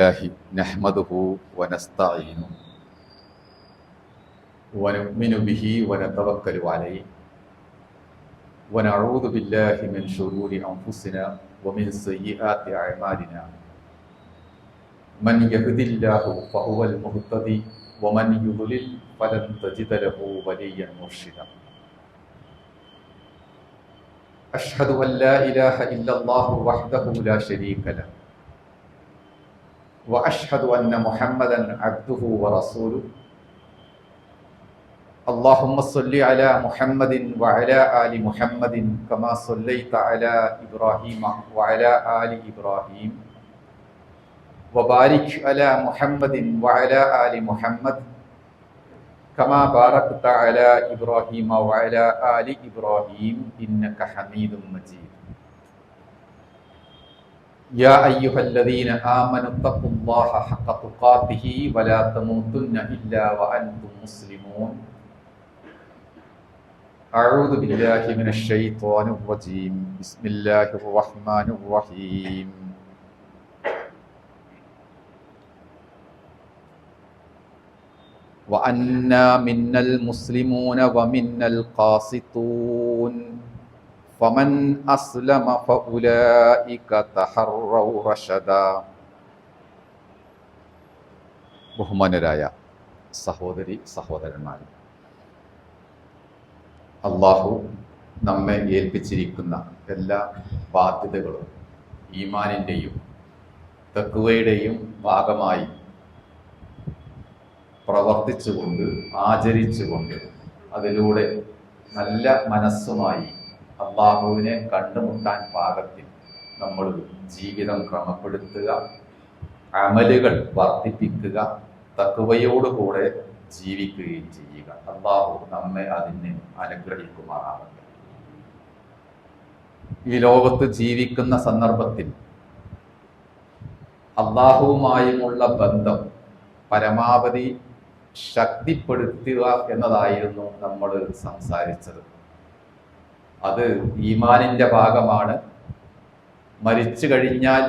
الله نحمده ونستعينه ونؤمن به ونتوكل عليه ونعوذ بالله من شرور أنفسنا ومن سيئات أعمالنا من يهد الله فهو المهتدي ومن يضلل فلن تجد له وليا مرشدا أشهد أن لا إله إلا الله وحده لا شريك له واشهد ان محمدا عبده ورسوله اللهم صل على محمد وعلى ال محمد كما صليت على ابراهيم وعلى ال ابراهيم وبارك على محمد وعلى ال محمد كما باركت على ابراهيم وعلى ال ابراهيم انك حميد مجيد يا أيها الذين آمنوا اتقوا الله حق تقاته ولا تموتن إلا وأنتم مسلمون أعوذ بالله من الشيطان الرجيم بسم الله الرحمن الرحيم وأنا منا المسلمون ومنا القاسطون فمن أسلم فأولئك تحروا رشدا ബഹുമാനരായ സഹോദരി സഹോദരന്മാർ അള്ളാഹു നമ്മെ ഏൽപ്പിച്ചിരിക്കുന്ന എല്ലാ ബാധ്യതകളും ഈമാനിൻ്റെയും തക്കുവയുടെയും ഭാഗമായി പ്രവർത്തിച്ചുകൊണ്ട് ആചരിച്ചുകൊണ്ട് അതിലൂടെ നല്ല മനസ്സുമായി അള്ളാഹുവിനെ കണ്ടുമുട്ടാൻ പാകത്തിൽ നമ്മൾ ജീവിതം ക്രമപ്പെടുത്തുക അമലുകൾ വർദ്ധിപ്പിക്കുക തക്കുവയോടുകൂടെ ജീവിക്കുകയും ചെയ്യുക. അള്ളാഹു നമ്മെ അതിന് അനുഗ്രഹിക്കുമാറാവട്ടെ ഈ ലോകത്ത് ജീവിക്കുന്ന സന്ദർഭത്തിൽ അള്ളാഹുവുമായുമുള്ള ബന്ധം പരമാവധി ശക്തിപ്പെടുത്തുക എന്നതായിരുന്നു നമ്മൾ സംസാരിച്ചത്. അത് ഈമാനിന്റെ ഭാഗമാണ്. മരിച്ചു കഴിഞ്ഞാൽ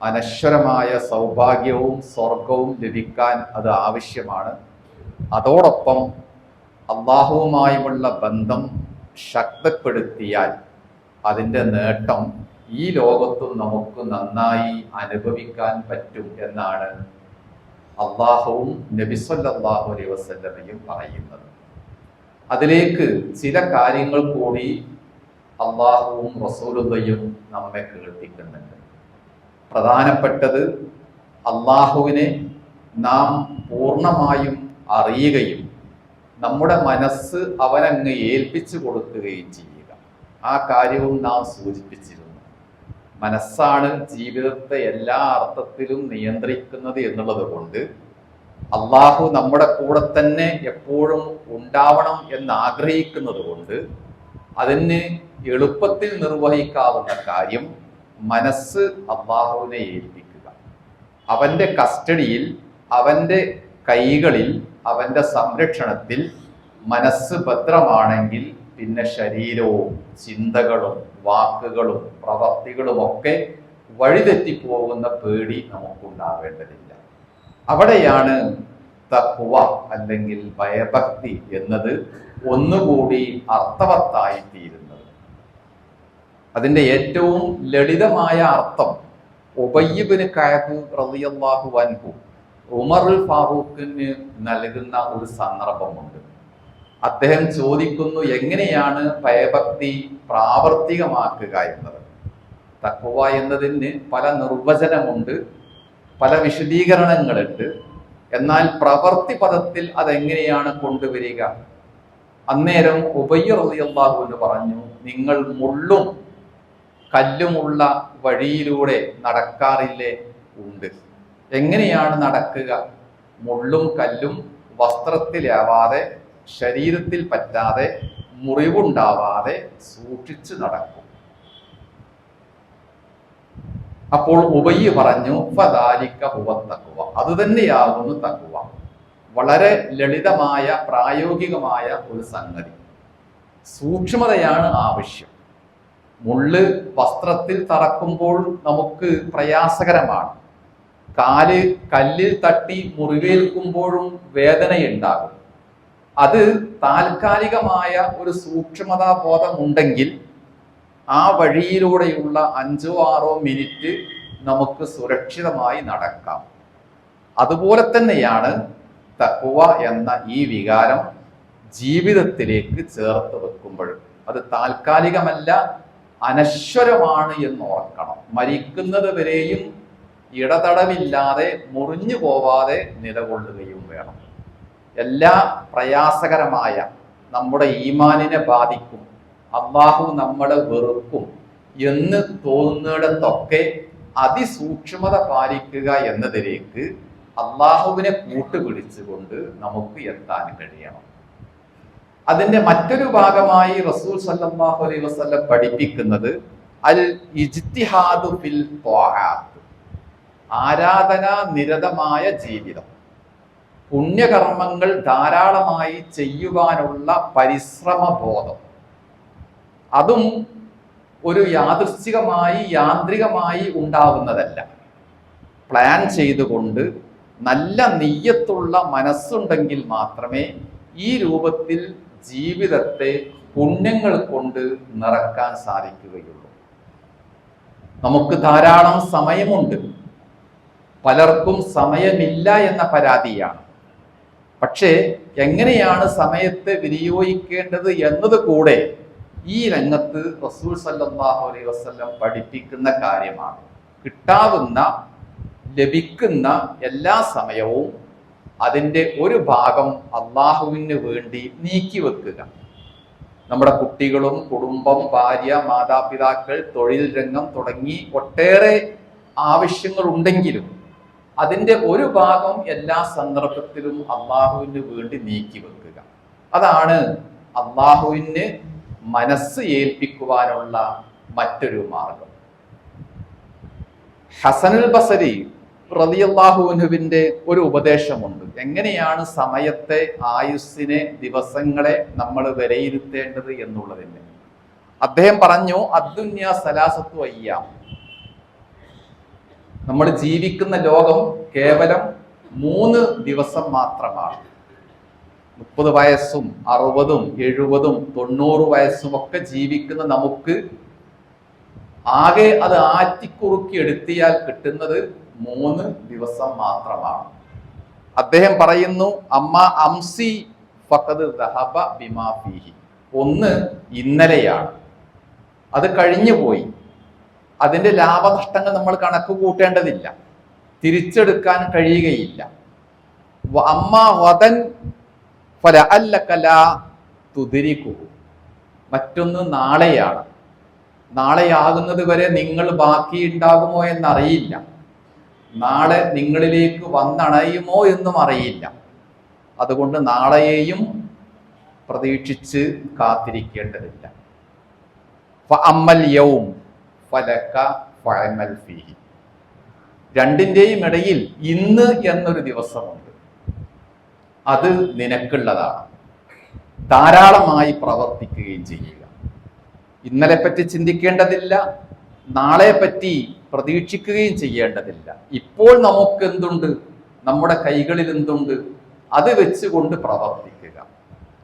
അനശ്വരമായ സൗഭാഗ്യവും സ്വർഗവും ലഭിക്കാൻ അത് ആവശ്യമാണ്. അതോടൊപ്പം അള്ളാഹുവുമായുമുള്ള ബന്ധം ശക്തപ്പെടുത്തിയാൽ അതിന്റെ നേട്ടം ഈ ലോകത്തും നമുക്ക് നന്നായി അനുഭവിക്കാൻ പറ്റും എന്നാണ് അള്ളാഹുവും നബിസ്വല്ലാഹു അലൈ വസല്ലമയും പറയുന്നത്. അതിലേക്ക് ചില കാര്യങ്ങൾ കൂടി അള്ളാഹുവും റസൂലുദയും നമ്മെ കേൾപ്പിക്കുന്നുണ്ട്. പ്രധാനപ്പെട്ടത് അള്ളാഹുവിനെ നാം പൂർണമായും അറിയുകയും നമ്മുടെ മനസ്സ് അവനങ്ങ് ഏൽപ്പിച്ചു കൊടുക്കുകയും ചെയ്യുക. ആ കാര്യവും നാം സൂചിപ്പിച്ചിരുന്നു. മനസ്സാണ് ജീവിതത്തെ എല്ലാ അർത്ഥത്തിലും നിയന്ത്രിക്കുന്നത് എന്നുള്ളത് കൊണ്ട് അള്ളാഹു നമ്മുടെ കൂടെ തന്നെ എപ്പോഴും ഉണ്ടാവണം എന്ന് ആഗ്രഹിക്കുന്നത് കൊണ്ട് അതിന് എളുപ്പത്തിൽ നിർവഹിക്കാവുന്ന കാര്യം മനസ്സ് അള്ളാഹുവിനെ ഏൽപ്പിക്കുക. അവന്റെ കസ്റ്റഡിയിൽ അവന്റെ കൈകളിൽ അവന്റെ സംരക്ഷണത്തിൽ മനസ്സ് ഭദ്രമാണെങ്കിൽ പിന്നെ ശരീരവും ചിന്തകളും വാക്കുകളും പ്രവർത്തികളും ഒക്കെ വഴിതെറ്റിപ്പോകുന്ന പേടി നമുക്കുണ്ടാവേണ്ടതില്ല. അവിടെയാണ് തഹ്വ അല്ലെങ്കിൽ ഭയഭക്തി എന്നത് ഒന്നുകൂടി അർത്ഥവത്തായി തീരുന്നത് അതിന്റെ ഏറ്റവും ലളിതമായ അർത്ഥം ഉബയ്യബിന് കയബ് റളിയല്ലാഹു അൻഹു ഉമറുൽ ഫാറൂഖിന് നൽകുന്ന ഒരു സന്ദർഭമുണ്ട്. അദ്ദേഹം ചോദിക്കുന്നു എങ്ങനെയാണ് ഭയഭക്തി പ്രാവർത്തികമാക്കുക എന്നത്? തക്കുവ എന്നതിന് പല നിർവചനമുണ്ട്. പല വിശദീകരണങ്ങളുണ്ട്. എന്നാൽ പ്രവർത്തി പദത്തിൽ അതെങ്ങനെയാണ് കൊണ്ടുവരിക? അന്നേരം ഉബയ്യറിയാഹു എന്ന് പറഞ്ഞു നിങ്ങൾ മുള്ളും കല്ലുമുള്ള വഴിയിലൂടെ നടക്കാറില്ലേ? ഉണ്ട്. എങ്ങനെയാണ് നടക്കുക? മുള്ളും കല്ലും വസ്ത്രത്തിലാവാതെ ശരീരത്തിൽ പറ്റാതെ മുറിവുണ്ടാവാതെ സൂക്ഷിച്ചു നടക്കും. അപ്പോൾ ഉബയ്യ പറഞ്ഞു ഫദാലിക്ക തക്കുവ അത് തന്നെയാകുന്നു തക്കുവ വളരെ ലളിതമായ പ്രായോഗികമായ ഒരു സംഗതി. സൂക്ഷ്മതയാണ് ആവശ്യം. മുള്ള് വസ്ത്രത്തിൽ തറക്കുമ്പോൾ നമുക്ക് പ്രയാസകരമാണ്. കാൽ കല്ലിൽ തട്ടി മുറിവേൽക്കുമ്പോഴും വേദനയുണ്ടാകും. അത് താൽക്കാലികമായ ഒരു സൂക്ഷ്മതാ ബോധമുണ്ടെങ്കിൽ ആ വഴിയിലൂടെയുള്ള അഞ്ചോ ആറോ മിനിറ്റ് നമുക്ക് സുരക്ഷിതമായി നടക്കാം. അതുപോലെ തന്നെയാണ് തക്കുവ എന്ന ഈ വികാരം ജീവിതത്തിലേക്ക് ചേർത്ത് വെക്കുമ്പോൾ. അത് താൽക്കാലികമല്ല അനശ്വരമാണ് എന്ന് ഓർക്കണം. മരിക്കുന്നത് വരെയും ഇടതടവില്ലാതെ മുറിഞ്ഞു പോവാതെ നിലകൊള്ളുകയും വേണം. എല്ലാ പ്രയാസകരമായ നമ്മുടെ ഈമാനിനെ ബാധിക്കും. അള്ളാഹു നമ്മളെ വെറുക്കും എന്ന് തോന്നുന്നിടത്തൊക്കെ അതിസൂക്ഷ്മത പാലിക്കുക എന്നതിലേക്ക് അള്ളാഹുവിനെ കൂട്ടുപിടിച്ചുകൊണ്ട് നമുക്ക് എത്താൻ കഴിയണം. അതിന്റെ മറ്റൊരു ഭാഗമായി റസൂൽ സല്ലാഹു അലൈഹി വസ്ലം പഠിപ്പിക്കുന്നത് അൽ ഇജ്തിഹാദു ഫിൽ ആരാധനാ നിരതമായ ജീവിതം. പുണ്യകർമ്മങ്ങൾ ധാരാളമായി ചെയ്യുവാനുള്ള പരിശ്രമ ബോധം അതും ഒരു യാദൃശ്ചികമായി യാന്ത്രികമായി ഉണ്ടാവുന്നതല്ല. പ്ലാൻ ചെയ്തുകൊണ്ട് നല്ല നെയ്യത്തുള്ള മനസ്സുണ്ടെങ്കിൽ മാത്രമേ ഈ രൂപത്തിൽ ജീവിതത്തെ പുണ്യങ്ങൾ കൊണ്ട് നിറക്കാൻ സാധിക്കുകയുള്ളൂ. നമുക്ക് ധാരാളം സമയമുണ്ട്. പലർക്കും സമയമില്ല എന്ന പരാതിയാണ്. പക്ഷേ എങ്ങനെയാണ് സമയത്തെ വിനിയോഗിക്കേണ്ടത് എന്നത് കൂടെ ഈ രംഗത്ത് റസൂൽ സല്ലാഹു അലൈഹി വസല്ലം പഠിപ്പിക്കുന്ന കാര്യമാണ്. കിട്ടാവുന്ന ലഭിക്കുന്ന എല്ലാ സമയവും അതിന്റെ ഒരു ഭാഗം അള്ളാഹുവിന് വേണ്ടി നീക്കി വെക്കുക. നമ്മുടെ കുട്ടികളും കുടുംബം ഭാര്യ മാതാപിതാക്കൾ തൊഴിൽ രംഗം തുടങ്ങി ഒട്ടേറെ ആവശ്യങ്ങൾ ഉണ്ടെങ്കിലും അതിന്റെ ഒരു ഭാഗം എല്ലാ സന്ദർഭത്തിലും അള്ളാഹുവിന് വേണ്ടി നീക്കി വെക്കുക. അതാണ് അള്ളാഹുവിന് മനസ്സ് ഏൽപ്പിക്കുവാനുള്ള മറ്റൊരു മാർഗം. ഹസനുൽ ബസരി റലിയല്ലാഹുവിന്റെ ഒരു ഉപദേശമുണ്ട്. എങ്ങനെയാണ് സമയത്തെ ആയുസ്സിനെ ദിവസങ്ങളെ നമ്മൾ വിലയിരുത്തേണ്ടത് എന്നുള്ളതിന്. അദ്ദേഹം പറഞ്ഞു അദ്ദുന്യ സലാസത്തു അയ്യാം. നമ്മൾ ജീവിക്കുന്ന ലോകം കേവലം മൂന്ന് ദിവസം മാത്രമാണ്. മുപ്പത് വയസ്സും അറുപതും എഴുപതും തൊണ്ണൂറ് വയസ്സും ഒക്കെ ജീവിക്കുന്ന നമുക്ക് ആകെ അത് ആറ്റിക്കുറുക്കി എടുത്തിയാൽ കിട്ടുന്നത് മൂന്ന് ദിവസം മാത്രമാണ്. അദ്ദേഹം പറയുന്നു അമ്മ അംസി ഫഖദ് ദഹബ ബിമാ ഫീഹി. ഒന്ന് ഇന്നലെയാണ്. അത് കഴിഞ്ഞു പോയി. അതിന്റെ ലാഭനഷ്ടങ്ങൾ നമ്മൾ കണക്ക് കൂട്ടേണ്ടതില്ല. തിരിച്ചെടുക്കാൻ കഴിയുകയില്ല. അമ്മ വതൻ മറ്റൊന്ന് നാളെയാണ്. നാളെയാകുന്നത് വരെ നിങ്ങൾ ബാക്കിയുണ്ടാകുമോ എന്നറിയില്ല. നാളെ നിങ്ങളിലേക്ക് വന്നണയുമോ എന്നും അറിയില്ല. അതുകൊണ്ട് നാളെയെയും പ്രതീക്ഷിച്ച് കാത്തിരിക്കേണ്ടതില്ല. ഫഅമ്മൽ യൗം ഫലക്ക ഫഅമൽ ഫീഹി. രണ്ടിന്റെയും ഇടയിൽ ഇന്ന് എന്നൊരു ദിവസമുണ്ട്. അത് നിനക്കുള്ളതാണ്. ധാരാളമായി പ്രവർത്തിക്കുകയും ചെയ്യുക. ഇന്നലെ പറ്റി ചിന്തിക്കേണ്ടതില്ല നാളെ പറ്റി പ്രതീക്ഷിക്കുകയും ചെയ്യേണ്ടതില്ല. ഇപ്പോൾ നമുക്ക് എന്തുണ്ട്? നമ്മുടെ കൈകളിൽ എന്തുണ്ട്? അത് വെച്ചുകൊണ്ട് പ്രവർത്തിക്കുക.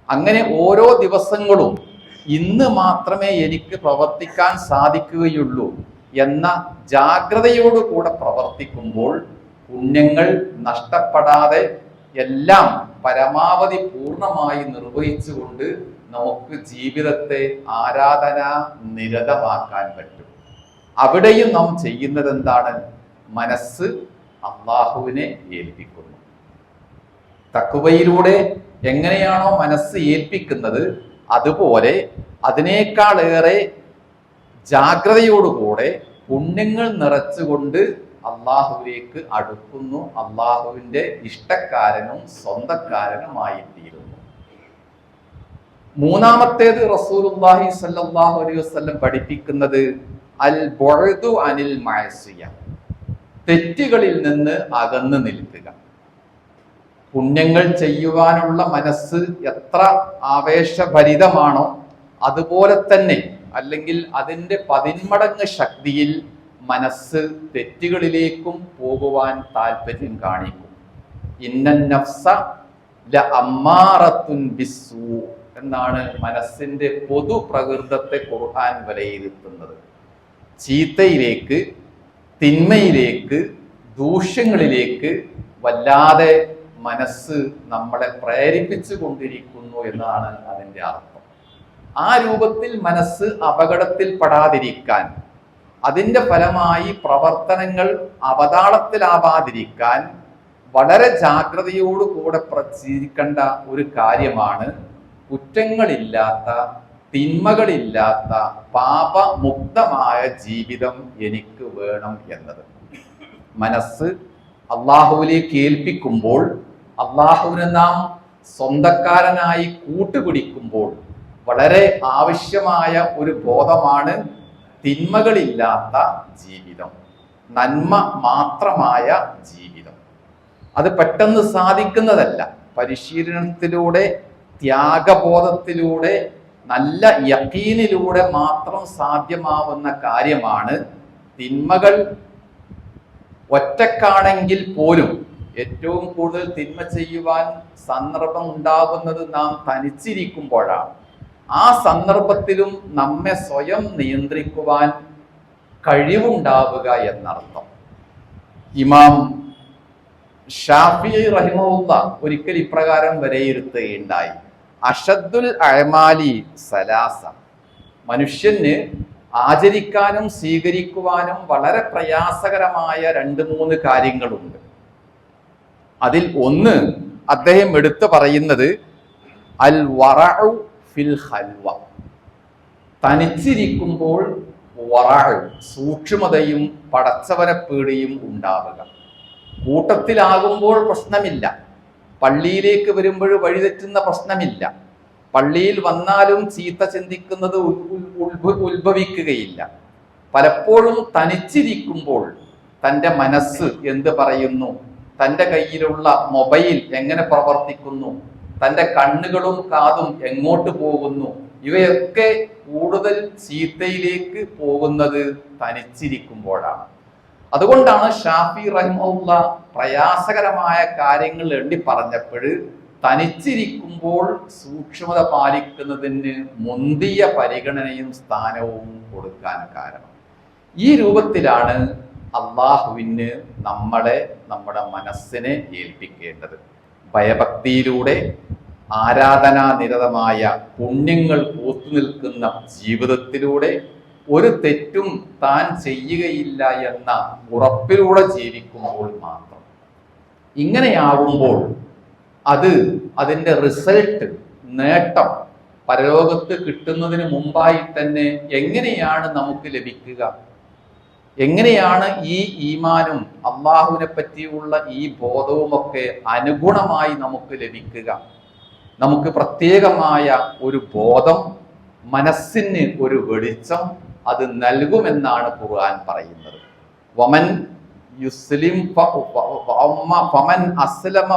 അങ്ങനെ ഓരോ ദിവസങ്ങളും ഇന്ന് മാത്രമേ എനിക്ക് പ്രവർത്തിക്കാൻ സാധിക്കുകയുള്ളൂ എന്ന ജാഗ്രതയോടുകൂടെ പ്രവർത്തിക്കുമ്പോൾ പുണ്യങ്ങൾ നഷ്ടപ്പെടാതെ എല്ലാം പരമാവധി പൂർണമായി നിർവഹിച്ചുകൊണ്ട് നമുക്ക് ജീവിതത്തെ ആരാധന നിരതമാക്കാൻ പറ്റും. അവിടെയും നാം ചെയ്യുന്നത് എന്താണ് മനസ്സ് അള്ളാഹുവിനെ ഏൽപ്പിക്കുന്നു. തക്കുവയിലൂടെ എങ്ങനെയാണോ മനസ്സ് ഏൽപ്പിക്കുന്നത് അതുപോലെ അതിനേക്കാളേറെ ജാഗ്രതയോടുകൂടെ പുണ്യങ്ങൾ നിറച്ചുകൊണ്ട് അള്ളാഹുവിലേക്ക് അടുക്കുന്നു. അള്ളാഹുവിന്റെ ഇഷ്ടക്കാരനും സ്വന്തക്കാരനുമായിത്തീരുന്നു. മൂന്നാമത്തേത് റസൂലുള്ളാഹി സല്ലാഹു അലൈഹി വസ്ലം പഠിപ്പിക്കുന്നത് അൽ ബുഅദു അനിൽ മഅസിയ. തെറ്റുകളിൽ നിന്ന് അകന്നു നിൽക്കുക. പുണ്യങ്ങൾ ചെയ്യുവാനുള്ള മനസ്സ് എത്ര ആവേശഭരിതമാണോ അതുപോലെ തന്നെ അല്ലെങ്കിൽ അതിന്റെ പതിന്മടങ്ങ് ശക്തിയിൽ മനസ്സ് തെറ്റുകളിലേക്കും പോകുവാൻ താല്പര്യം കാണിക്കും. ഇന്നൻ നഫ്സ ല അമ്മാറത്തുൻ ബിസു എന്നാണ് മനസ്സിന്റെ പൊതു പ്രകൃതത്തെ ഖുർആൻ വിലയിരുത്തുന്നത്. ചീത്തയിലേക്ക് തിന്മയിലേക്ക് ദൂഷ്യങ്ങളിലേക്ക് വല്ലാതെ മനസ്സ് നമ്മളെ പ്രേരിപ്പിച്ചു കൊണ്ടിരിക്കുന്നു എന്നാണ് അതിന്റെ അർത്ഥം. ആ രൂപത്തിൽ മനസ്സ് അപകടത്തിൽ അപകടത്തിൽപ്പെടാതിരിക്കാൻ അതിന്റെ ഫലമായി പ്രവർത്തനങ്ങൾ അവതാളത്തിലാവാതിരിക്കാൻ വളരെ ജാഗ്രതയോടുകൂടെ പ്രചരിക്കേണ്ട ഒരു കാര്യമാണ് കുറ്റങ്ങളില്ലാത്ത തിന്മകളില്ലാത്ത പാപമുക്തമായ ജീവിതം എനിക്ക് വേണം എന്നത്. മനസ്സ് അള്ളാഹുവിലേക്ക് ഏൽപ്പിക്കുമ്പോൾ അള്ളാഹുവിനെ നാം സ്വന്തക്കാരനായി കൂട്ടുപിടിക്കുമ്പോൾ വളരെ ആവശ്യമായ ഒരു ബോധമാണ് തിന്മകളില്ലാത്ത ജീവിതം. നന്മ മാത്രമായ ജീവിതം. അത് പെട്ടെന്ന് സാധിക്കുന്നതല്ല. പരിശീലനത്തിലൂടെ ത്യാഗബോധത്തിലൂടെ നല്ല യക്കീനിലൂടെ മാത്രം സാധ്യമാവുന്ന കാര്യമാണ് തിന്മകൾ. ഒറ്റക്കാണെങ്കിൽ പോലും ഏറ്റവും കൂടുതൽ തിന്മ ചെയ്യുവാൻ സന്ദർഭം ഉണ്ടാകുന്നത് നാം തനിച്ചിരിക്കുമ്പോഴാണ്. ആ സന്ദർഭത്തിലും നമ്മെ സ്വയം നിയന്ത്രിക്കുവാൻ കഴിവുണ്ടാവുക എന്നർത്ഥം. ഇമാം ഷാഫി റഹിമുള്ള ഒരിക്കൽ ഇപ്രകാരം വിലയിരുത്തുകയുണ്ടായി. അഷദ്ദുൽ അഴമാലി സലാസ. മനുഷ്യന് ആചരിക്കാനും സ്വീകരിക്കുവാനും വളരെ പ്രയാസകരമായ രണ്ട് മൂന്ന് കാര്യങ്ങളുണ്ട്. അതിൽ ഒന്ന് അദ്ദേഹം എടുത്തു പറയുന്നത് അൽ വറഉ ഫിൽ ഹൽവ തനിച്ചിരിക്കുമ്പോൾ സൂക്ഷ്മതയും പടച്ചവനെ പേടിയും ഉണ്ടാവുക. കൂട്ടത്തിലാകുമ്പോൾ പ്രശ്നമില്ല. പള്ളിയിലേക്ക് വരുമ്പോൾ വഴിതെറ്റുന്ന പ്രശ്നമില്ല. പള്ളിയിൽ വന്നാലും ചീത്ത ചിന്തിക്കുന്നത് ഉത്ഭവിക്കുകയില്ല. പലപ്പോഴും തനിച്ചിരിക്കുമ്പോൾ തന്റെ മനസ്സ് എന്ത് പറയുന്നു? തന്റെ കയ്യിലുള്ള മൊബൈൽ എങ്ങനെ പ്രവർത്തിക്കുന്നു? തന്റെ കണ്ണുകളും കാതും എങ്ങോട്ട് പോകുന്നു? ഇവയൊക്കെ കൂടുതൽ ചീത്തയിലേക്ക് പോകുന്നത് തനിച്ചിരിക്കുമ്പോഴാണ്. അതുകൊണ്ടാണ് ഷാഫി റഹിമുള്ള പ്രയാസകരമായ കാര്യങ്ങൾ എണ്ണി പറഞ്ഞപ്പോൾ തനിച്ചിരിക്കുമ്പോൾ സൂക്ഷ്മത പാലിക്കുന്നതിന് മുന്തിയ പരിഗണനയും സ്ഥാനവും കൊടുക്കാൻ കാരണം. ഈ രൂപത്തിലാണ് അള്ളാഹുവിന് നമ്മളെ നമ്മുടെ മനസ്സിനെ ഏൽപ്പിക്കേണ്ടത്. ഭയഭക്തിയിലൂടെ ആരാധനാനിരതമായ പുണ്യങ്ങൾ പൂത്തുനിൽക്കുന്ന ജീവിതത്തിലൂടെ ഒരു തെറ്റും താൻ ചെയ്യുകയില്ല എന്ന ഉറപ്പിലൂടെ ജീവിക്കുമ്പോൾ മാത്രം. ഇങ്ങനെയാവുമ്പോൾ അത് അതിന്റെ റിസൾട്ട് നേട്ടം പരലോകത്ത് കിട്ടുന്നതിന് മുമ്പായി തന്നെ എങ്ങനെയാണ് നമുക്ക് ലഭിക്കുക? എങ്ങനെയാണ് ഈ ഈമാനും അള്ളാഹുവിനെ പറ്റിയുള്ള ഈ ബോധവുമൊക്കെ അനുഗുണമായി നമുക്ക് ലഭിക്കുക? നമുക്ക് പ്രത്യേകമായ ഒരു ബോധം മനസ്സിന് ഒരു വെളിച്ചം അത് നൽകുമെന്നാണ് ഖുർആൻ പറയുന്നത്. വമൻ യുസ്ലിം ഫമൻ അസ്ലമ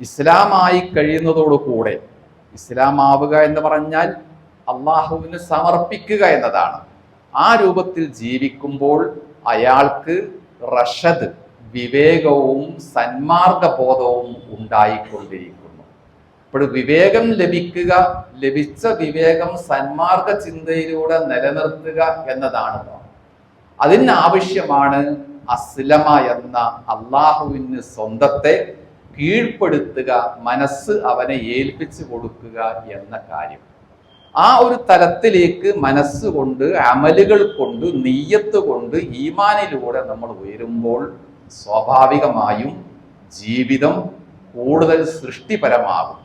ഇസ്ലാമായി കഴിയുന്നതോടുകൂടെ ഇസ്ലാം ആവുക എന്ന് പറഞ്ഞാൽ അള്ളാഹുവിന് സമർപ്പിക്കുക എന്നതാണ്. ആ രൂപത്തിൽ ജീവിക്കുമ്പോൾ അയാൾക്ക് റഷദ് വിവേകവും സന്മാർഗബോധവും ഉണ്ടായിക്കൊണ്ടിരിക്കുന്നു. അപ്പോൾ വിവേകം ലഭിക്കുക ലഭിച്ച വിവേകം സന്മാർഗ ചിന്തയിലൂടെ നിലനിർത്തുക എന്നതാണ് അതിനാവശ്യമാണ് അസ്ലമ എന്ന അള്ളാഹുവിന് സ്വന്തത്തെ കീഴ്പ്പെടുത്തുക മനസ്സ് അവനെ ഏൽപ്പിച്ചു കൊടുക്കുക എന്ന കാര്യം. ആ ഒരു തലത്തിലേക്ക് മനസ്സുകൊണ്ട് അമലുകൾ കൊണ്ട് നീയത്ത് കൊണ്ട് ഈമാനിലൂടെ നമ്മൾ ഉയരുമ്പോൾ സ്വാഭാവികമായും ജീവിതം കൂടുതൽ സൃഷ്ടിപരമാകും.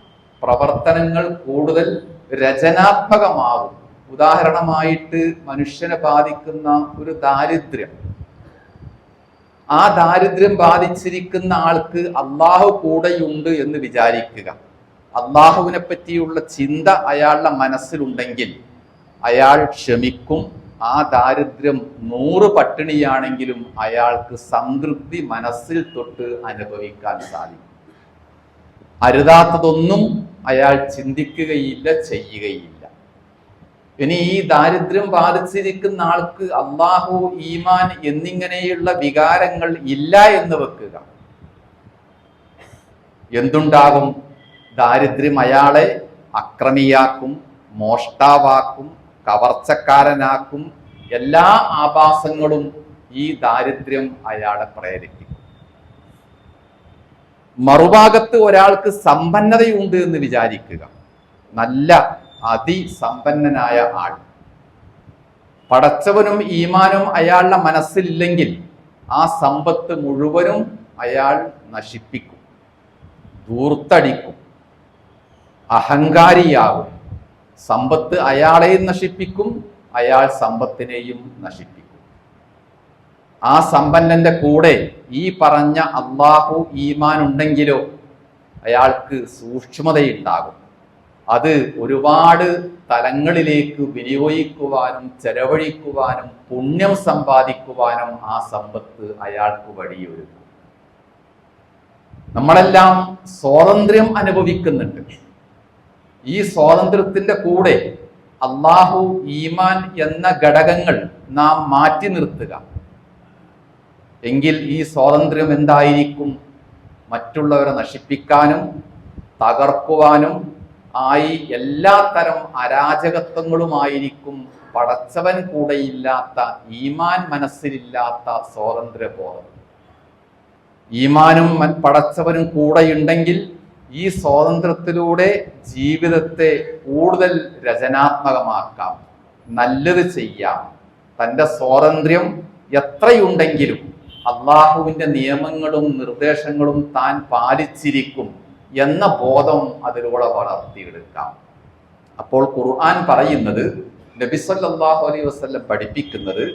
പ്രവർത്തനങ്ങൾ കൂടുതൽ രചനാത്മകമാകും. ഉദാഹരണമായിട്ട് മനുഷ്യനെ ബാധിക്കുന്ന ഒരു ദാരിദ്ര്യം. ആ ദാരിദ്ര്യം ബാധിച്ചിരിക്കുന്ന ആൾക്ക് അള്ളാഹു കൂടെയുണ്ട് എന്ന് വിചാരിക്കുക. അള്ളാഹുവിനെ പറ്റിയുള്ള ചിന്ത അയാളുടെ മനസ്സിലുണ്ടെങ്കിൽ അയാൾ ക്ഷമിക്കും ആ ദാരിദ്ര്യം നൂറ് പട്ടിണിയാണെങ്കിലും അയാൾക്ക് സംതൃപ്തി മനസ്സിൽ തൊട്ട് അനുഭവിക്കാൻ സാധിക്കും. അരുതാത്തതൊന്നും അയാൾ ചിന്തിക്കുകയില്ല ചെയ്യുകയില്ല. ഇനി ഈ ദാരിദ്ര്യം ബാധിച്ചിരിക്കുന്ന ആൾക്ക് അള്ളാഹു ഈമാൻ എന്നിങ്ങനെയുള്ള വികാരങ്ങൾ ഇല്ല എന്ന് വെക്കുക. എന്തുണ്ടാകും? ദാരിദ്ര്യം അയാളെ അക്രമിയാക്കും മോഷ്ടാവാക്കും കവർച്ചക്കാരനാക്കും. എല്ലാ ആഭാസങ്ങളും ഈ ദാരിദ്ര്യം അയാളെ പ്രേരിപ്പിക്കും. മറുഭാഗത്ത് ഒരാൾക്ക് സമ്പന്നതയുണ്ട് എന്ന് വിചാരിക്കുക. നല്ല അതിസമ്പന്നനായ ആൾ. പടച്ചവനും ഈമാനും അയാളുടെ മനസ്സിലില്ലെങ്കിൽ ആ സമ്പത്ത് മുഴുവനും അയാൾ നശിപ്പിക്കും. ദൂർത്തടിക്കും അഹങ്കാരിയാകും. സമ്പത്ത് അയാളെയും നശിപ്പിക്കും അയാൾ സമ്പത്തിനെയും നശിപ്പിക്കും. ആ സമ്പന്നന്റെ കൂടെ ഈ പറഞ്ഞ അള്ളാഹു ഈമാൻ ഉണ്ടെങ്കിലോ അയാൾക്ക് സൂക്ഷ്മതയുണ്ടാകും. അത് ഒരുപാട് തലങ്ങളിലേക്ക് വിനിയോഗിക്കുവാനും ചെലവഴിക്കുവാനും പുണ്യം സമ്പാദിക്കുവാനും ആ സമ്പത്ത് അയാൾക്ക് വഴിയൊരുക്കും. നമ്മളെല്ലാം സ്വാതന്ത്ര്യം അനുഭവിക്കുന്നുണ്ട്. ഈ സ്വാതന്ത്ര്യത്തിന്റെ കൂടെ അള്ളാഹു ഈമാൻ എന്ന ഘടകങ്ങൾ നാം മാറ്റി നിർത്തുക. എങ്കിൽ ഈ സ്വാതന്ത്ര്യം എന്തായിരിക്കും? മറ്റുള്ളവരെ നശിപ്പിക്കാനും തകർക്കുവാനും ആയി എല്ലാ തരം അരാജകത്വങ്ങളുമായിരിക്കും പടച്ചവൻ കൂടെയില്ലാത്ത ഈമാൻ മനസ്സിലില്ലാത്ത സ്വാതന്ത്ര്യബോധം. ഈമാനും പടച്ചവനും കൂടെയുണ്ടെങ്കിൽ ഈ സ്വാതന്ത്ര്യത്തിലൂടെ ജീവിതത്തെ കൂടുതൽ രചനാത്മകമാക്കാം നല്ലത് ചെയ്യാം. തന്റെ സ്വാതന്ത്ര്യം എത്രയുണ്ടെങ്കിലും അള്ളാഹുവിന്റെ നിയമങ്ങളും നിർദ്ദേശങ്ങളും താൻ പാലിച്ചിരിക്കും എന്ന ബോധം അതിലൂടെ വളർത്തിയെടുക്കാം. അപ്പോൾ ഖുർആൻ പറയുന്നത് നബിസല്ലാഹു അലൈഹി വസല്ലം പഠിപ്പിക്കുന്നത്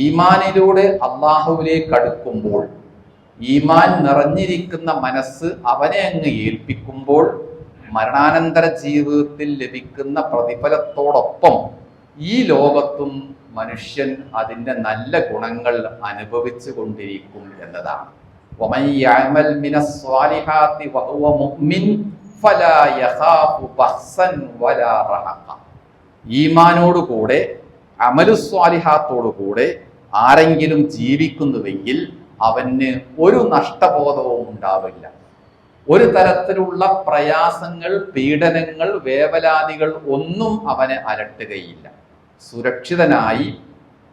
ഈമാനിലൂടെ അള്ളാഹുവിലേക്ക് അടുക്കുമ്പോൾ ഈമാൻ നിറഞ്ഞിരിക്കുന്ന മനസ്സ് അവനെ അങ്ങ് ഏൽപ്പിക്കുമ്പോൾ മരണാനന്തര ജീവിതത്തിൽ ലഭിക്കുന്ന പ്രതിഫലത്തോടൊപ്പം ഈ ലോകത്തും മനുഷ്യൻ അതിന്റെ നല്ല ഗുണങ്ങൾ അനുഭവിച്ചു കൊണ്ടിരിക്കും എന്നതാണ്. അമലുസ്സ്വാലിഹാത്തോട കൂടെ ആരെങ്കിലും ജീവിക്കുന്നുവെങ്കിൽ അവന് ഒരു നഷ്ടബോധവും ഉണ്ടാവില്ല. ഒരു തരത്തിലുള്ള പ്രയാസങ്ങൾ പീഡനങ്ങൾ വേവലാതികൾ ഒന്നും അവനെ അലട്ടുകയില്ല. സുരക്ഷിതനായി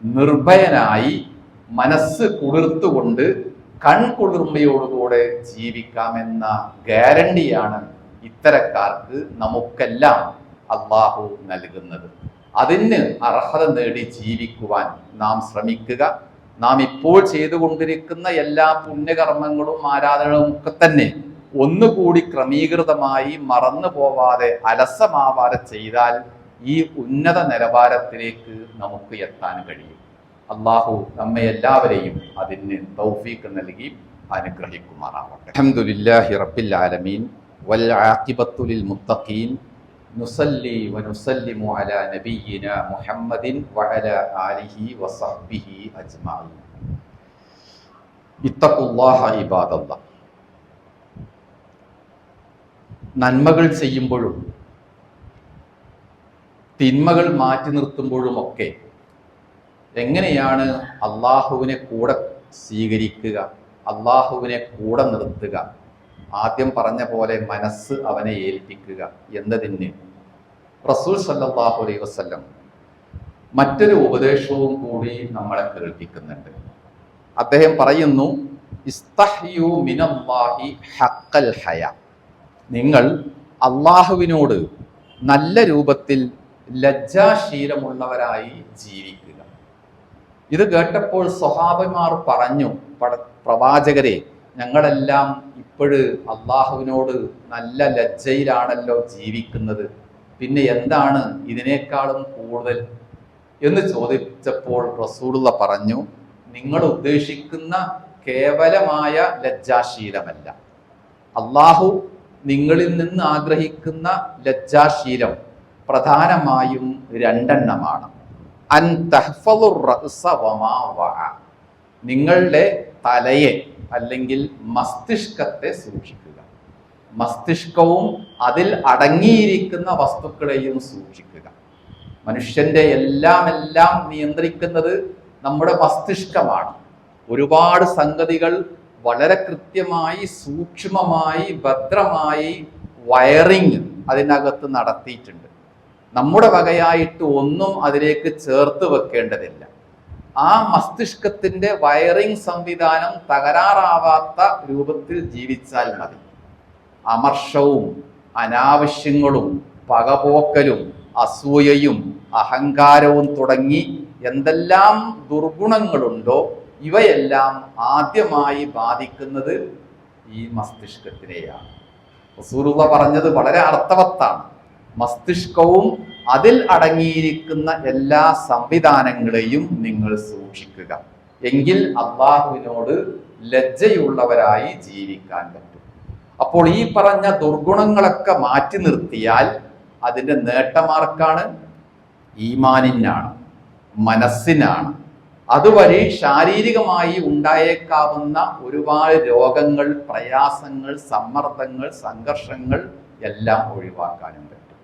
നിർഭയനായി മനസ്സ് കുളിർത്തുകൊണ്ട് കൺകുളിർമയോടുകൂടെ ജീവിക്കാമെന്ന ഗ്യാരണ്ടിയാണ് ഇത്തരക്കാർക്ക് നമുക്കെല്ലാം അള്ളാഹു നൽകുന്നത്. അതിന് അർഹത നേടി ജീവിക്കുവാൻ നാം ശ്രമിക്കുക. നാം ഇപ്പോൾ ചെയ്തുകൊണ്ടിരിക്കുന്ന എല്ലാ പുണ്യകർമ്മങ്ങളും ആരാധനകളും ഒക്കെ തന്നെ ഒന്നുകൂടി ക്രമീകൃതമായി മറന്നു പോവാതെ അലസമാവാതെ ചെയ്താൽ ഈ ഉന്നത നിലവാരത്തിലേക്ക് നമുക്ക് എത്താൻ കഴിയും. അള്ളാഹു നമ്മെ എല്ലാവരെയും അതിന് തൗഫീക്ക് നൽകി അനുഗ്രഹിക്കുമാറാവട്ടെ. അൽഹംദുലില്ലാഹി റബ്ബിൽ ആലമീൻ. വൽ ആഖിബത്തു ലിൽ ونسلم على نبينا അലാ وعلى മുഹമ്മദിൻ وصحبه ആലിഹി اتقوا الله ഇത്തഖുല്ലാഹ الله നന്മകൾ ചെയ്യുമ്പോഴും തിന്മകൾ മാറ്റി നിർത്തുമ്പോഴുമൊക്കെ എങ്ങനെയാണ് അള്ളാഹുവിനെ കൂടെ സ്വീകരിക്കുക അള്ളാഹുവിനെ കൂടെ നിർത്തുക ആദ്യം പറഞ്ഞ പോലെ മനസ്സ് അവനെ ഏൽപ്പിക്കുക എന്നതിന് റസൂൽ സല്ലാഹു അലൈ വസല്ലം മറ്റൊരു ഉപദേശവും കൂടി നമ്മളെ കേൾപ്പിക്കുന്നുണ്ട്. അദ്ദേഹം പറയുന്നു ഇസ്തഹ്യു മിനല്ലാഹി നിങ്ങൾ അള്ളാഹുവിനോട് നല്ല രൂപത്തിൽ ലജ്ജാശീലമുള്ളവരായി ജീവിക്കുക. ഇത് കേട്ടപ്പോൾ സ്വഹാബിമാർ പറഞ്ഞു പ്രവാചകരെ ഞങ്ങളെല്ലാം ഇപ്പോഴ് അള്ളാഹുവിനോട് നല്ല ലജ്ജയിലാണല്ലോ ജീവിക്കുന്നത്. പിന്നെ എന്താണ് ഇതിനേക്കാളും കൂടുതൽ? എന്ന് ചോദിച്ചപ്പോൾ റസൂലുള്ള പറഞ്ഞു നിങ്ങൾ ഉദ്ദേശിക്കുന്ന കേവലമായ ലജ്ജാശീലമല്ല. അള്ളാഹു നിങ്ങളിൽ നിന്ന് ആഗ്രഹിക്കുന്ന ലജ്ജാശീലം പ്രധാനമായും രണ്ടെണ്ണമാണ്. അൻ. നിങ്ങളുടെ തലയെ അല്ലെങ്കിൽ മസ്തിഷ്കത്തെ സൂക്ഷിക്കുക. മസ്തിഷ്കവും അതിൽ അടങ്ങിയിരിക്കുന്ന വസ്തുക്കളെയും സൂക്ഷിക്കുക. മനുഷ്യന്റെ എല്ലാം എല്ലാം നിയന്ത്രിക്കുന്നത് നമ്മുടെ മസ്തിഷ്കമാണ്. ഒരുപാട് സംഗതികൾ വളരെ കൃത്യമായി സൂക്ഷ്മമായി ഭദ്രമായി വയറിങ് അതിനകത്ത് നടത്തിയിട്ടുണ്ട്. നമ്മുടെ വകയായിട്ട് ഒന്നും അതിലേക്ക് ചേർത്ത് വെക്കേണ്ടതില്ല. ആ മസ്തിഷ്കത്തിന്റെ വയറിംഗ് സംവിധാനം തകരാറാവാത്ത രൂപത്തിൽ ജീവിച്ചാൽ മതി. അമർഷവും അനാവശ്യങ്ങളും പകപോക്കലും അസൂയയും അഹങ്കാരവും തുടങ്ങി എന്തെല്ലാം ദുർഗുണങ്ങളുണ്ടോ ഇവയെല്ലാം ആദ്യമായി ബാധിക്കുന്നത് ഈ മസ്തിഷ്കത്തിനെയാണ്. റസൂലുള്ള പറഞ്ഞത് വളരെ അർത്ഥവത്താണ്. മസ്തിഷ്കവും അതിൽ അടങ്ങിയിരിക്കുന്ന എല്ലാ സംവിധാനങ്ങളെയും നിങ്ങൾ സൂക്ഷിക്കുക. എങ്കിൽ അള്ളാഹുവിനോട് ലജ്ജയുള്ളവരായി ജീവിക്കാൻ പറ്റും. അപ്പോൾ ഈ പറഞ്ഞ ദുർഗുണങ്ങളൊക്കെ മാറ്റി നിർത്തിയാൽ അതിന്റെ നേട്ടമാർക്കാണ് ഈമാനിനാണ് മനസ്സിനാണ്. അതുവഴി ശാരീരികമായി ഉണ്ടായേക്കാവുന്ന ഒരുപാട് രോഗങ്ങൾ പ്രയാസങ്ങൾ സമ്മർദ്ദങ്ങൾ സംഘർഷങ്ങൾ എല്ലാം ഒഴിവാക്കാനും പറ്റും.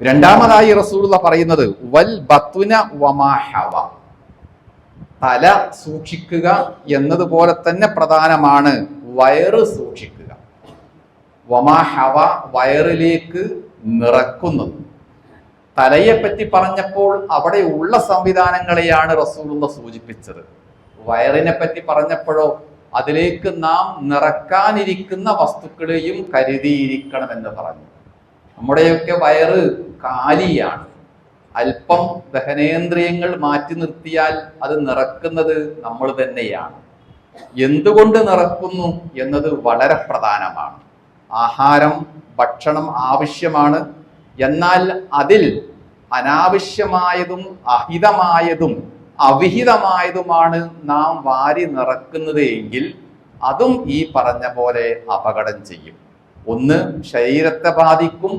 രണ്ടാമതായി റസൂലുള്ള പറയുന്നത് വൽ ബത്തുന വമാഹവ തല സൂക്ഷിക്കുക എന്നതുപോലെ തന്നെ പ്രധാനമാണ്. വയറ് സൂക്ഷിക്കുക. വമാഹവ വയറിലേക്ക് നിറക്കുന്നത്. തലയെപ്പറ്റി പറ്റി പറഞ്ഞപ്പോൾ അവിടെ ഉള്ള സംവിധാനങ്ങളെയാണ് റസൂലുള്ള സൂചിപ്പിച്ചത്. വയറിനെ പറ്റി പറഞ്ഞപ്പോഴോ അതിലേക്ക് നാം നിറക്കാനിരിക്കുന്ന വസ്തുക്കളെയും കരുതിയിരിക്കണമെന്ന് പറഞ്ഞു. നമ്മുടെയൊക്കെ വയറ് കാലിയാണ്. അല്പം ദഹനേന്ദ്രിയങ്ങൾ മാറ്റി നിർത്തിയാൽ അത് നിറക്കുന്നത് നമ്മൾ തന്നെയാണ്. എന്തുകൊണ്ട് നിറക്കുന്നു എന്നത് വളരെ പ്രധാനമാണ്. ആഹാരം ഭക്ഷണം ആവശ്യമാണ്. എന്നാൽ അതിൽ അനാവശ്യമായതും അഹിതമായതും അവിഹിതമായതുമാണ് നാം വാരി നിറക്കുന്നത് എങ്കിൽ അതും ഈ പറഞ്ഞ പോലെ അപകടം ചെയ്യും. ഒന്ന് ശരീരത്തെ ബാധിക്കും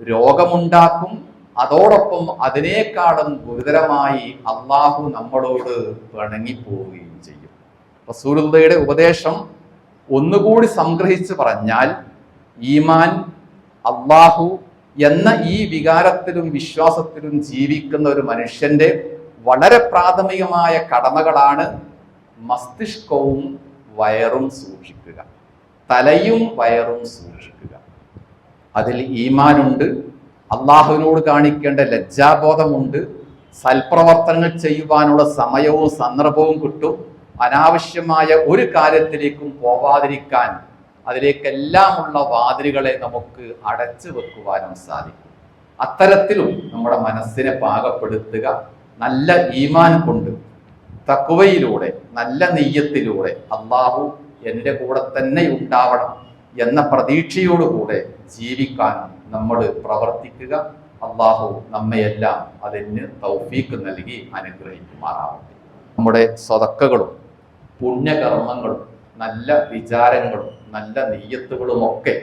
രോഗമുണ്ടാക്കും. അതോടൊപ്പം അതിനേക്കാളും ഗുരുതരമായി അള്ളാഹു നമ്മളോട് പിണങ്ങിപ്പോവുകയും റസൂലുള്ളയുടെ ഉപദേശം ഒന്നുകൂടി സംഗ്രഹിച്ച് പറഞ്ഞാൽ ഈമാൻ അള്ളാഹു എന്ന ഈ വികാരത്തിലും വിശ്വാസത്തിലും ജീവിക്കുന്ന ഒരു മനുഷ്യന്റെ വളരെ പ്രാഥമികമായ കടമകളാണ് മസ്തിഷ്കവും വയറും സൂക്ഷിക്കുക. തലയും വയറും സൂക്ഷിക്കുക. അതിൽ ഈമാനുണ്ട് അള്ളാഹുവിനോട് കാണിക്കേണ്ട ലജ്ജാബോധമുണ്ട് സൽപ്രവർത്തനങ്ങൾ ചെയ്യുവാനുള്ള സമയവും സന്ദർഭവും കിട്ടും അനാവശ്യമായ ഒരു കാര്യത്തിലേക്കും പോവാതിരിക്കാൻ അതിലേക്കെല്ലാമുള്ള വാതിലുകളെ നമുക്ക് അടച്ചു വെക്കുവാനും സാധിക്കും. അത്തരത്തിലും നമ്മുടെ മനസ്സിനെ പാകപ്പെടുത്തുക നല്ല ഈമാൻ കൊണ്ട് തക്കുവയിലൂടെ നല്ല നെയ്യത്തിലൂടെ അള്ളാഹു എന്റെ കൂടെ തന്നെ ഉണ്ടാവണം എന്ന പ്രതീക്ഷയോടുകൂടെ ജീവിക്കാൻ നമ്മൾ പ്രവർത്തിക്കുക. അള്ളാഹു നമ്മയെല്ലാം അതിന് തൗഫീക്ക് നൽകി അനുഗ്രഹിക്കുമാറാവട്ടെ. നമ്മുടെ സ്വതക്കകളും പുണ്യകർമ്മങ്ങളും നല്ല വിചാരങ്ങളും നല്ല നെയ്യത്തുകളും ഒക്കെ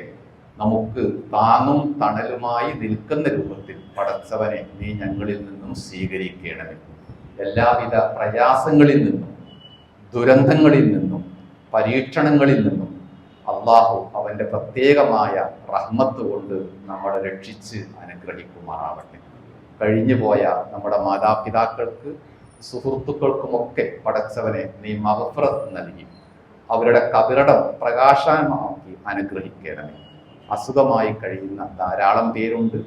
നമുക്ക് താങ്ങും തണലുമായി നിൽക്കുന്ന രൂപത്തിൽ പടച്ചവനെ നീ ഞങ്ങളിൽ നിന്നും സ്വീകരിക്കണമേ. എല്ലാവിധ പ്രയാസങ്ങളിൽ നിന്നും ദുരന്തങ്ങളിൽ നിന്നും പരീക്ഷണങ്ങളിൽ നിന്നും അള്ളാഹു അവന്റെ പ്രത്യേകമായ റഹ്മത്ത് കൊണ്ട് നമ്മളെ രക്ഷിച്ച് അനുഗ്രഹിക്കുമാറാവട്ടെ. കഴിഞ്ഞുപോയ നമ്മുടെ മാതാപിതാക്കൾക്ക് സുഹൃത്തുക്കൾക്കുമൊക്കെ പടച്ചവനെ നീ മഹഫ്രത്ത് നൽകി. അവരുടെ കബിരടം പ്രകാശമാക്കി അനുഗ്രഹിക്കണമേ. അസുഖമായി കഴിയുന്ന ധാരാളം പേരുണ്ട്.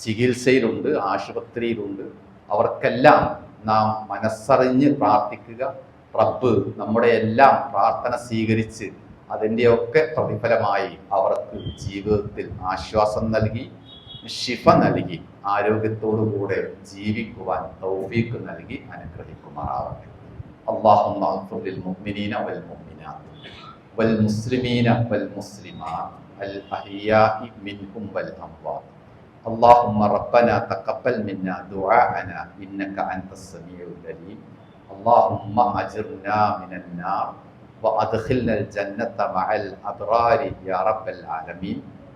ചികിത്സയിലുണ്ട് ആശുപത്രിയിലുണ്ട്. അവർക്കെല്ലാം നാം മനസ്സറിഞ്ഞ് പ്രാർത്ഥിക്കുക. റബ്ബ് നമ്മുടെ എല്ലാം പ്രാർത്ഥന സ്വീകരിച്ച് അതിന്റെയൊക്കെ പ്രതിഫലമായി അവർക്ക് ജീവിതത്തിൽ ആശ്വാസം നൽകി. ശിഫ നൽകി ആരോഗ്യത്തോടുകൂടെ ജീവിക്കുവാൻ തൗഫീക്ക് നൽകി അനുഗ്രഹിക്കുമാറാവട്ടെ اللهم اغفر للمؤمنين والمؤمنات والمسلمين والمسلمات الأحياء منهم والأموات اللهم ربنا تقبل منا دعاءنا إنك أنت السميع العليم اللهم أجرنا من النار وأدخلنا الجنة مع الأبرار يا رب العالمين